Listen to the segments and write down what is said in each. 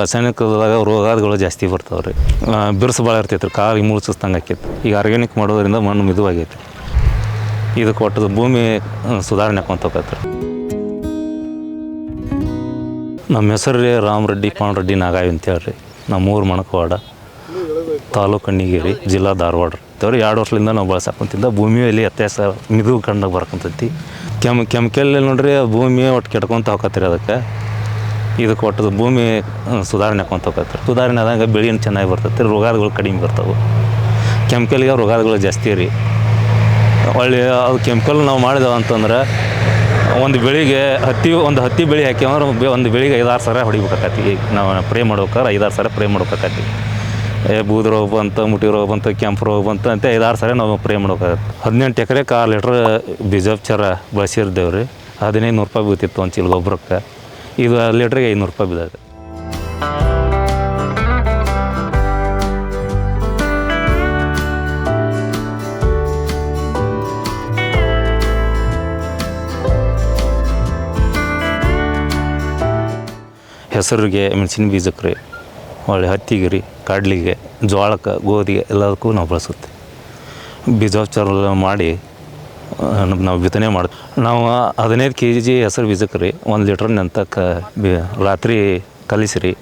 ರಾಸಾಯನಿಕದಾಗ ರೋಗಾದಿಗಳು ಜಾಸ್ತಿ ಬರ್ತಾವೆ ರೀ ಬಿರುಸು ಭಾಳ ಇರ್ತೈತೆ ರೀ ಕಾಲು ಮುಳ್ಸಿಸ್ದಂಗೆ ಆಕೈತಿ. ಈಗ ಆರ್ಗ್ಯಾನಿಕ್ ಮಾಡೋದ್ರಿಂದ ಮಣ್ಣು ಮಿದುವಾಗೈತಿ. ಇದು ಕೊಟ್ಟದ ಭೂಮಿ ಸುಧಾರಣೆ ಆಕೊಂತ ಹೋಗತ್ತೆ ನಮ್ಮ ಹೆಸರು ರೀ ರಾಮರೆಡ್ಡಿ ಪಾಂಡ್ರೆಡ್ಡಿ ನಾಗಾಯಿ ಅಂತೇಳಿ ನಮ್ಮ ನಮ್ಮೂರು ಮಣಕವಾಡ, ತಾಲೂಕು ಕಣ್ಣಿಗೇರಿ, ಜಿಲ್ಲಾ ಧಾರವಾಡ. ರೀ ಎರಡು ವರ್ಷದಿಂದ ನಾವು ಬಳಸಾಕೊಂತಿದ್ದ ಭೂಮಿಯಲ್ಲಿ ವ್ಯತ್ಯಾಸ ಮಿದು ಕಂಡಾಗ ಬರ್ಕೊಂತೈತಿ. ಕೆಮ್, ಕೆಮಿಕಲ್ ನೋಡ್ರಿ ಭೂಮಿ ಒಟ್ಟು ಕೆಟ್ಕೊಂತ ಹೋಗತ್ತೀರಿ ಅದಕ್ಕೆ. ಇದಕ್ಕೆ ಕೊಟ್ಟದ ಭೂಮಿ ಸುಧಾರಣೆ ಕೊಂತ ಹೋಗತ್ತೆ ರೀ ಸುಧಾರಣೆ ಆದಾಗ ಬೆಳೆಯನ್ನು ಚೆನ್ನಾಗಿ ಬರ್ತೈತಿ, ರೋಗಾದಗಳು ಕಡಿಮೆ ಬರ್ತವೆ. ಕೆಮಿಕಲ್ಗೆ ರೋಗಾದಗಳು ಜಾಸ್ತಿ ರೀ. ಒಳ್ಳೆ, ಅದು ಕೆಮಿಕಲ್ ನಾವು ಮಾಡಿದೆವು ಅಂತಂದ್ರೆ, ಒಂದು ಬೆಳಿಗ್ಗೆ ಹತ್ತಿ, ಒಂದು ಹತ್ತಿ ಬೆಳೆ ಅಂದ್ರೆ ಒಂದು ಬೆಳಿಗ್ಗೆ ಐದಾರು ಸಾವಿರ ಹೊಡಿಬೇಕಾಕತಿ ನಾವು ಪ್ರೇ ಮಾಡ್ಬೇಕಾದ್ರೆ ಐದಾರು ಸಾವಿರ ಪ್ರೇ ಮಾಡ್ಬೇಕಾಕತಿ ಏ, ಬೂದ್ ರೋಗ ಬಂತು, ಮುಟಿ ರೋಗ ಬಂತು, ಕೆಂಪು ರೋಗ ಬಂತು ಅಂತ ಐದಾರು ಸಾವಿರ ನಾವು ಪ್ರೇ ಮಾಡ್ಬೇಕಾಗತ್ತೆ ಹದಿನೆಂಟು ಎಕರೆ ಕಾಲು ಲೀಟ್ರ್ ಬೀಜೋಪಚಾರ ಬಳಸಿರ್ದೇವ್ರಿ. ಹದಿನೈದು ನೂರು ರೂಪಾಯಿ ಬೀಳ್ತಿತ್ತು ಒಂದು ಚೀಲ ಗೊಬ್ಬರಕ್ಕೆ. ಇದು ಲೀಟ್ರಿಗೆ ಐನೂರು ರೂಪಾಯಿ ಬಿದ್ದೈತೆ. ಹೆಸರಿಗೆ ಮೆಣಸಿನ ಬೀಜಕ್ಕೆ ರೀ, ಒಳ್ಳೆ ಹತ್ತಿಗೆ ರೀ, ಕಡ್ಲಿಗೆ ಜೋಳಕ್ಕೆ ಗೋಧಿಗೆ ಎಲ್ಲದಕ್ಕೂ ನಾವು ಬಳಸುತ್ತೆ. ಬೀಜೋಪಚಾರ ಮಾಡಿ ನಾವು ಬಿತ್ತನೆ ಮಾಡಿ, ನಾವು ಹದಿನೈದು ಕೆ ಜಿ ಹೆಸರು ಬೀಜಕ್ಕೆ ರೀ, ಒಂದು ಲೀಟ್ರ್ ನೆಂತಕ್ಕೆ ಬಿ, ರಾತ್ರಿ ಕಲಿಸಿರಿ.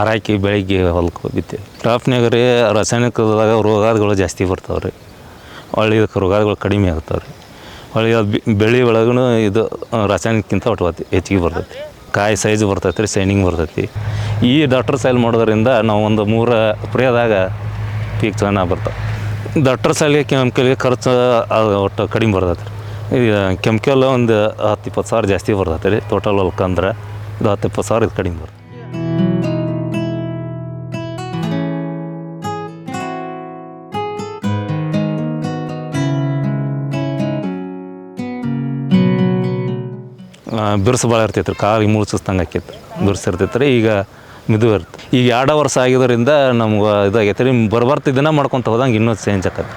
ಆರಾಕಿ ಬೆಳಿಗ್ಗೆ ಹೊಲಕ್ಕೆ ಬಿತ್ತಿ. ಕ್ರಾಪ್ನಾಗ ರೀ ರಾಸಾಯನಿಕದಾಗ ರೋಗಾದಗಳು ಜಾಸ್ತಿ ಬರ್ತಾವೆ ರೀ. ಹೊಳ್ಳಿ ಇದಕ್ಕೆ ರೋಗಾದಗಳು ಕಡಿಮೆ ಆಗ್ತಾವೆ ರೀ. ಹೊಳ್ಳಿ ಅದು ಬೆಳೆ ಒಳಗೂ ಇದು ರಾಸಾಯನಿಕಕ್ಕಿಂತ ಒಟ್ಟು ಹೆಚ್ಚಿಗೆ ಬರ್ತೈತಿ. ಕಾಯಿ ಸೈಜ್ ಬರ್ತೈತಿ ರೀ ಸೈನಿಂಗ್ ಬರ್ತೈತಿ. ಈ ಡಾಕ್ಟರ್ ಸೈಲ್ ಮಾಡೋದ್ರಿಂದ ನಾವು ಒಂದು ಮೂರು ಪ್ರಿಯದಾಗ ಪೀಕ್ ಚೆನ್ನಾಗಿ ಬರ್ತಾವೆ. ಡಾಕ್ಟರ್ ಸಾಲಿಗೆ ಕೆಮಿಕಲ್ಗೆ ಖರ್ಚು ಒಟ್ಟು ಕಡಿಮೆ ಬರ್ತೈತೆ ರೀ. ಕೆಮಿಕಲ್ ಒಂದು ಹತ್ತು ಇಪ್ಪತ್ತು ಸಾವಿರ ಜಾಸ್ತಿ ಬರ್ತೈತೆ ರೀ. ಟೋಟಲ್ ಹೊಲ್ಕಂದ್ರೆ ಇದು ಹತ್ತು ಇಪ್ಪತ್ತು ಸಾವಿರ ಇದು ಕಡಿಮೆ ಬರ್ತದೆ ಬಿರುಸು ಭಾಳ ಇರ್ತೈತೆ ರೀ. ಕಾಲಿಗೆ ಮುಳುಸಿಸ್ದಂಗೆ ಆಕೈತೆ. ಬಿರುಸು ಇರ್ತೈತೆ ರೀ. ಈಗ ಮಿದು ಈಗ ಎರಡು ವರ್ಷ ಆಗಿದ್ದರಿಂದ ನಮ್ಗೆ ಇದಾಗೈತೆ. ರೀ ಬರ್ಬರ್ತ ಇದನ್ನ ಮಾಡ್ಕೊತ ಹೋದಂಗೆ ಇನ್ನೂ ಚೇಂಜ್ ಆಕತ್ತೆ.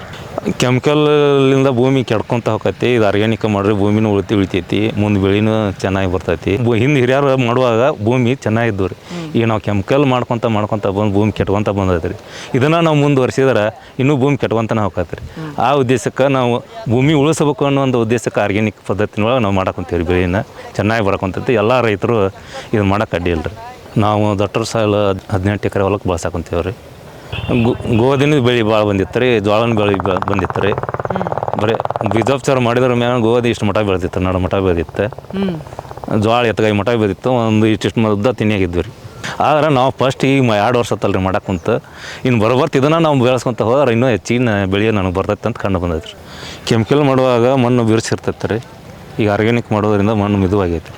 ಕೆಮಿಕಲ್ಲಿಂದ ಭೂಮಿ ಕೆಡ್ಕೊತ ಹೋಗತಿ ಇದು ಆರ್ಗ್ಯಾನಿಕ್ ಮಾಡಿದ್ರೆ ಭೂಮಿನೂ ಉಳಿತಿ, ಉಳಿತೈತಿ. ಮುಂದೆ ಬೆಳಿನೂ ಚೆನ್ನಾಗಿ ಬರ್ತೈತಿ. ಹಿಂದೆ ಹಿರಿಯರು ಮಾಡುವಾಗ ಭೂಮಿ ಚೆನ್ನಾಗಿದ್ದು ರೀ. ಈಗ ನಾವು ಕೆಮಿಕಲ್ ಮಾಡ್ಕೊತ ಮಾಡ್ಕೊತ ಬಂದು ಭೂಮಿ ಕೆಟ್ಕೊತ ಬಂದೈತೆ ರೀ ಇದನ್ನು ನಾವು ಮುಂದುವರಿಸಿದ್ರೆ ಇನ್ನೂ ಭೂಮಿ ಕೆಟ್ಕೊತನ ಹೋಗತ್ತೆ ರೀ ಆ ಉದ್ದೇಶಕ್ಕೆ ನಾವು ಭೂಮಿ ಉಳಿಸಬೇಕು ಅನ್ನೋ ಒಂದು ಉದ್ದೇಶಕ್ಕೆ ಆರ್ಗ್ಯಾನಿಕ್ ಪದ್ಧತಿನೊಳಗೆ ನಾವು ಮಾಡಕೊಂತೀವಿ ರೀ ಬೆಳೆನ. ಚೆನ್ನಾಗಿ ಬರಕೊಂತೈತಿ ಎಲ್ಲ ರೈತರು ಇದು ಮಾಡೋಕ್ಕೆ ಅಡ್ಡಿ ಇಲ್ಲ ರೀ ನಾವು ದಟ್ಟರ ಸಾಲ ಹದಿನೆಂಟು ಎಕರೆ ಹೊಲಕ್ಕೆ ಬಳಸಾಕೊಂತೀವಿ ರೀ ಗೋಧಿನ ಬೆಳೆ ಭಾಳ ಬಂದಿತ್ತು ರೀ ಜೋಳನ ಬೆಳೆ ಬಂದಿತ್ತು ರೀ. ಬರೀ ಬೀಜೋಪಚಾರ ಮಾಡಿದ್ರ ಮೇಲೆ ಗೋಧಿ ಇಷ್ಟು ಮಠ ಬೆಳೆದಿತ್ತು, ನಡು ಮಠ ಬೆಳೆದಿತ್ತು. ಜೋಳ ಎತ್ತಗಾಯಿ ಮಠ ಬೆಳೆದಿತ್ತು, ಒಂದು ಇಷ್ಟಿಷ್ಟು ಉದ್ದ ತಿನ್ನಿಯಾಗಿದ್ವಿ ರೀ. ಆದ್ರೆ ನಾವು ಫಸ್ಟ್ ಈಗ ಎರಡು ವರ್ಷ ತಲ್ರಿ ರೀ ಮಾಡಕ್ಕೆ ಕುಂತ ಇನ್ನು ಬರೋಬರ್ತ ಇದನ್ನು ನಾವು ಬೆಳೆಸ್ಕೊಂತ ಹೋದ್ರೆ ಇನ್ನೂ ಹೆಚ್ಚಿನ ಬೆಳೆ ನನಗೆ ಬರ್ತೈತೆ ಅಂತ ಕಂಡು ಬಂದೈತೆ ರೀ ಕೆಮಿಕಲ್ ಮಾಡುವಾಗ ಮಣ್ಣು ಬಿರುಸಿರ್ತೈತೆ ರೀ ಈಗ ಆರ್ಗ್ಯಾನಿಕ್ ಮಾಡೋದ್ರಿಂದ ಮಣ್ಣು ಮಿದುವಾಗೈತಿ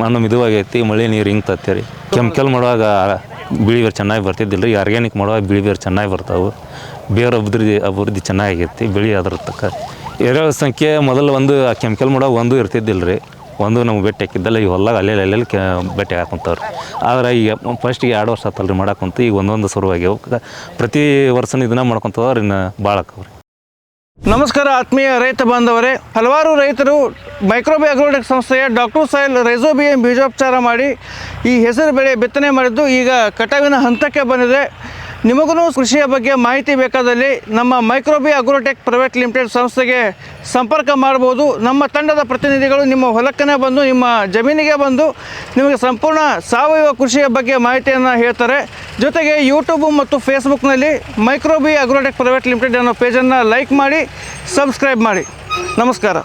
ಮಣ್ಣು ಮಿದುವಾಗೈತಿ ಮಳೆ ನೀರು ಹಿಂಗೆ ರೀ. ಕೆಮಿಕಲ್ ಮಾಡುವಾಗ ಬಿಳಿ ಬೇರು ಚೆನ್ನಾಗಿ ಬರ್ತಿದ್ದಿಲ್ಲ ರೀ ಆರ್ಗ್ಯಾನಿಕ್ ಮಾಡುವಾಗ ಬಿಳಿ ಬೇರು ಚೆನ್ನಾಗಿ ಬರ್ತಾವೆ. ಬೇರು ಅಭಿವೃದ್ಧಿ ಅಭಿವೃದ್ಧಿ ಚೆನ್ನಾಗೈತಿ ಬಿಳಿ ಅದ್ರ ತಕ್ಕ. ಎರೆಹುಳ ಸಂಖ್ಯೆ ಮೊದಲು ಒಂದು, ಆ ಕೆಮಿಕಲ್ ಮಾಡುವಾಗ ಒಂದು ಇರ್ತಿದ್ದಿಲ್ಲ ರೀ ಒಂದು ನಮ್ಗೆ ಬೆಟ್ಟ ಹಾಕಿದ್ದಲ್ಲ ಈಗ ಹೊಲ್ದಾಗ ಅಲ್ಲೇ ಅಲ್ಲೆಲ್ಲಿ ಕೆ, ಬೆಟ್ಟೆ ಹಾಕೊಂತವ್ರಿ. ಆದ್ರೆ ಈಗ ಫಸ್ಟಿಗೆ ಎರಡು ವರ್ಷ ಆತಲ್ರಿ ಮಾಡಕ್ಕಂತ ಈಗ ಒಂದೊಂದು ಶುರುವಾಗ್ಯಾವ. ಪ್ರತಿ ವರ್ಷನೂ ಇದನ್ನ ಮಾಡ್ಕೊತವ್ರು ಇನ್ನು ಭಾಳ ಆಕವ್ರಿ ನಮಸ್ಕಾರ ಆತ್ಮೀಯ ರೈತ ಬಾಂಧವರೇ. ಹಲವಾರು ರೈತರು ಮೈಕ್ರೋಬಿ ಅಗ್ರೋಟೆಕ್ ಸಂಸ್ಥೆಯ ಡಾಕ್ಟರ್ ಸಾಯಿಲ್ ರೆಸೋಬಿಯಂ ಬೀಜೋಪಚಾರ ಮಾಡಿ ಈ ಹೆಸರು ಬೆಳೆ ಬಿತ್ತನೆ ಮಾಡಿದ್ದು ಈಗ ಕಟಾವಿನ ಹಂತಕ್ಕೆ ಬಂದಿದೆ. ನಿಮಗೂ ಕೃಷಿಯ ಬಗ್ಗೆ ಮಾಹಿತಿ ಬೇಕಾದಲ್ಲಿ ನಮ್ಮ ಮೈಕ್ರೋಬಿ ಅಗ್ರೋಟೆಕ್ ಪ್ರೈವೇಟ್ ಲಿಮಿಟೆಡ್ ಸಂಸ್ಥೆಗೆ ಸಂಪರ್ಕ ಮಾಡ್ಬೋದು. ನಮ್ಮ ತಂಡದ ಪ್ರತಿನಿಧಿಗಳು ನಿಮ್ಮ ಹೊಲಕ್ಕನೇ ಬಂದು, ನಿಮ್ಮ ಜಮೀನಿಗೆ ಬಂದು ನಿಮಗೆ ಸಂಪೂರ್ಣ ಸಾವಯವ ಕೃಷಿಯ ಬಗ್ಗೆ ಮಾಹಿತಿಯನ್ನು ಹೇಳ್ತಾರೆ. ಜೊತೆಗೆ ಯೂಟ್ಯೂಬು ಮತ್ತು ಫೇಸ್ಬುಕ್ನಲ್ಲಿ ಮೈಕ್ರೋಬಿ ಅಗ್ರೋಟೆಕ್ ಪ್ರೈವೇಟ್ ಲಿಮಿಟೆಡ್ ಅನ್ನೋ ಪೇಜನ್ನು ಲೈಕ್ ಮಾಡಿ ಸಬ್ಸ್ಕ್ರೈಬ್ ಮಾಡಿ. ನಮಸ್ಕಾರ.